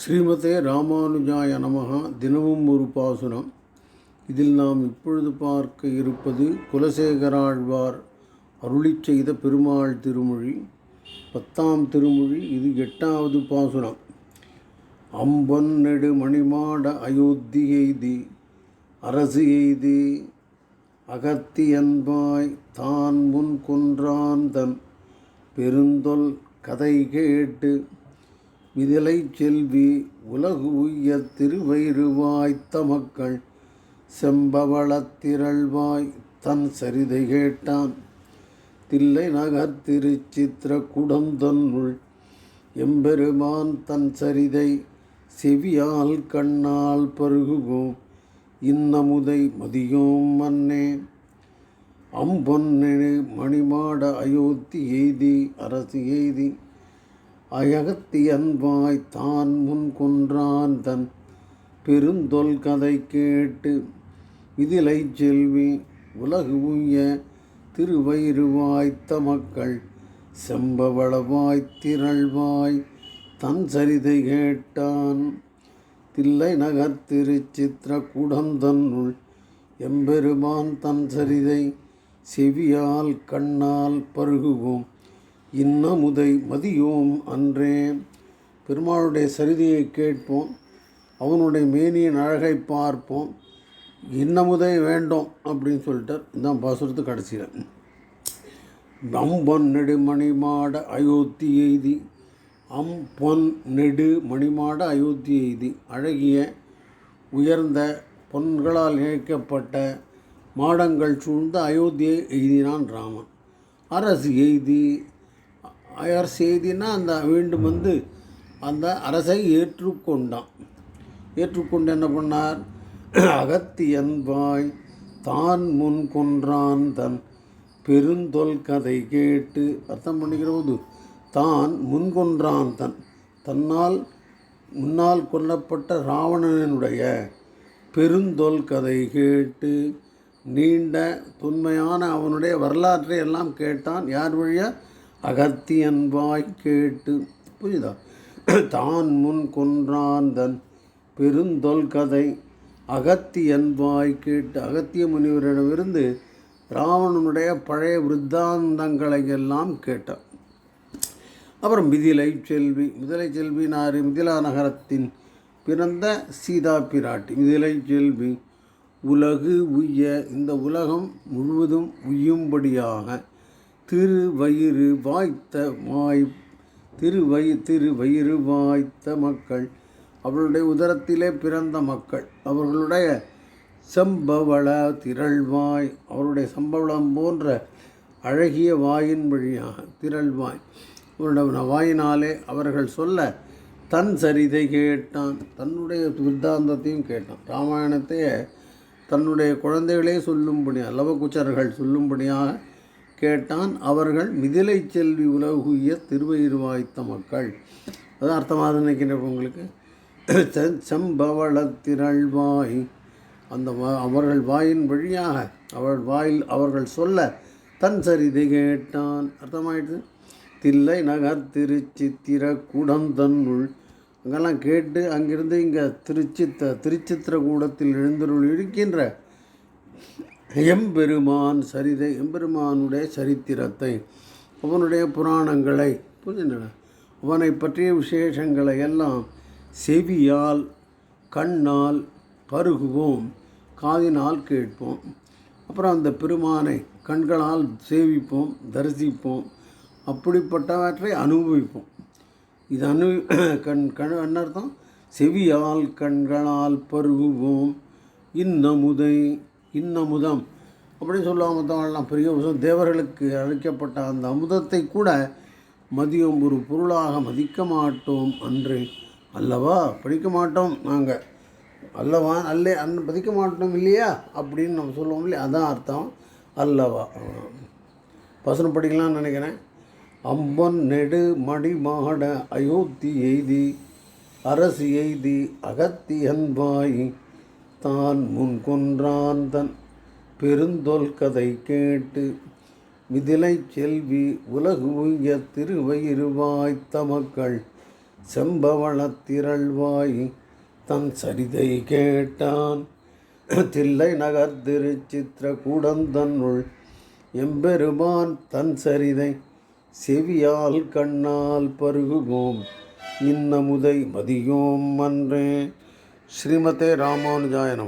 ஸ்ரீமதே ராமானுஜாய நமகா தினமும் ஒரு பாசுரம். இதில் நாம் இப்பொழுது பார்க்க இருப்பது குலசேகராழ்வார் அருளி செய்த பெருமாள் திருமொழி. பத்தாம் திருமொழி இது எட்டாவது பாசுரம். அம்பன் நெடு மணிமாட அயோத்தி எய்தி அரசு எய்தி அகத்தி அன்பாய் தான் முன் கொன்றான் தன் பெருந்தொல் கதை கேட்டு மிதிலை செல்வி உலகு உய்ய திருவயிறுவாய் மக்கள் செம்பவளத்திரள்வாய் தன் சரிதை கேட்டான். தில்லை நகர் திருச்சித்திர குடந்தன்னுள் எம்பெருமான் தன் சரிதை செவியால் கண்ணால் பருகுவோம். இன்னமுதை மதியோம் மன்னே. அம்பொன்னெழு மணிமாட அயோத்தி எய்தி அரசு எய்தி. அயகத்தியன்பாய் தான் முன் கொன்றான் தன் பெருந்தொல் கதை கேட்டு இதிலை செல்வி உலகு உய்ய திருவயிறுவாய்த்த மக்கள் செம்பவளவாய் திரள்வாய் தன் சரிதை கேட்டான் தில்லை நகர் திருச்சித்திர குடந்தன்னுள் எம்பெருமான் தன் சரிதை செவியால் கண்ணால் பருகுவோம் இன்னமுதை மதியோம் அன்றே. பெருமாளுடைய சரிதியை கேட்போம். அவனுடைய மேனியின் அழகை பார்ப்போம். இன்னமுதை வேண்டும் அப்படின்னு சொல்லிட்டார். இதான் பாசுரத்து கடைசியில். அம்பன் நெடு மணிமாட அயோத்தி எய்தி அம்பொன் நெடு மணிமாட அயோத்தி எய்தி அழகிய உயர்ந்த பொன்களால் இணைக்கப்பட்ட மாடங்கள் சூழ்ந்த அயோத்தியை எய்தினான் ராமன். அரசு எய்தி ஆயார் செய்தினா அந்த மீண்டும் வந்து அந்த அரசை ஏற்றுக்கொண்டான். ஏற்றுக்கொண்டு என்ன பண்ணார்? அகத்தியன்பாய் தான் முன் கொன்றான் தன் பெருந்தொல் கதை கேட்டு அர்த்தம் பண்ணிக்கிற போது தான் முன்கொன்றான் தன் தன்னால் முன்னால் கொல்லப்பட்ட ராவணனுடைய பெருந்தொல் கதை கேட்டு நீண்ட தொன்மையான அவனுடைய வரலாற்றை எல்லாம் கேட்டான். யார் வழியாக அகத்தியன்பாய் கேட்டு புரியுதா? தான் முன் கொன்றாந்தன் பெருந்தொல் கதை. அகத்தியன்பாய் கேட்டு அகத்திய முனிவரிடமிருந்து ராவணனுடைய பழைய விருத்தாந்தங்களை எல்லாம் கேட்டான். அப்புறம் மிதிலை செல்வி மிதிலை செல்வி நாறு மிதிலா நகரத்தின் பிறந்த சீதா பிராட்டி மிதிலை செல்வி உலகு உய்ய இந்த உலகம் முழுவதும் உய்யும்படியாக திருவயிறு வாய்த்த வாய் திருவயி திருவயிறு வாய்த்த மக்கள். அவளுடைய உதரத்திலே பிறந்த மக்கள். அவர்களுடைய செம்பவள திரள்வாய். அவருடைய சம்பவளம் போன்ற அழகிய வாயின் வழியாக திரள்வாய். அவருடைய வாயினாலே அவர்கள் சொல்ல தன் சரிதை கேட்டான். தன்னுடைய விருத்தாந்தத்தையும் கேட்டான். ராமாயணத்தையே தன்னுடைய குழந்தைகளே சொல்லும்படியாக லவகுச்சர்கள் சொல்லும்படியாக கேட்டான் அவர்கள் மிதிலை செல்வி உலகுய திருவயிறுவாய்த்த மக்கள். அதான் அர்த்தமாக நினைக்கிறேன் உங்களுக்கு. செம்பவளத்திரள்வாய் அந்த அவர்கள் வாயின் வழியாக அவள் வாயில் அவர்கள் சொல்ல தன் சரிதை கேட்டான். அர்த்தமாயிடுது. தில்லை நகர் திருச்சித்திர குடந்தன்னுள். அங்கெல்லாம் கேட்டு அங்கிருந்து இங்கே திருச்சித்த திருச்சித்திரகூடத்தில் எழுந்தருள் இருக்கின்ற எம்பெருமான் சரிதை எம்பெருமானுடைய சரித்திரத்தை அவனுடைய புராணங்களை புரிஞ்சுன அவனை பற்றிய விசேஷங்களை எல்லாம் செவியால் கண்ணால் பருகுவோம் காதினால் கேட்போம். அப்புறம் அந்த பெருமானை கண்களால் சேவிப்போம் தரிசிப்போம் அப்படிப்பட்டவற்றை அனுபவிப்போம். இது அனு கண் கண் என்ன அர்த்தம்? செவியால் கண்களால் பருகுவோம் இன்னமுதை இன்னமுதம். அப்படின்னு சொல்லுவாங்க மற்றவங்களாம் பெரிய விஷயம் தேவர்களுக்கு அழைக்கப்பட்ட அந்த அமுதத்தை கூட மதியம் ஒரு பொருளாக மதிக்க மாட்டோம் அன்று. அல்லவா? படிக்க மாட்டோம் நாங்கள் அல்லவா? அல்லே அன் பதிக்க மாட்டோம் இல்லையா? அப்படின்னு நம்ம சொல்லுவோம் இல்லையா? அதான் அர்த்தம். அல்லவா? வசனம் படிக்கலாம்னு நினைக்கிறேன். அம்பன் நெடு மடி மாட அயோத்தி எய்தி அரசு எய்தி அகத்தி அன்பாய். தான் முன் கொன்றான் தன் பெருந்தொல் கதை கேட்டு மிதிலை செல்வி உலகு உய்ய திருவயிறுவாய்த்த மக்கள் செம்பவளத்திரள்வாய் தன் சரிதை கேட்டான். தில்லை நகர் திருச்சித்திர கூடந்தன்னுள் எம்பெருமான் தன் சரிதை செவியால் கண்ணால் பருகுவோம். இன்னமுதை மதியோம் அன்றே. ஸ்ரீமதே ராமானுஜாயனம்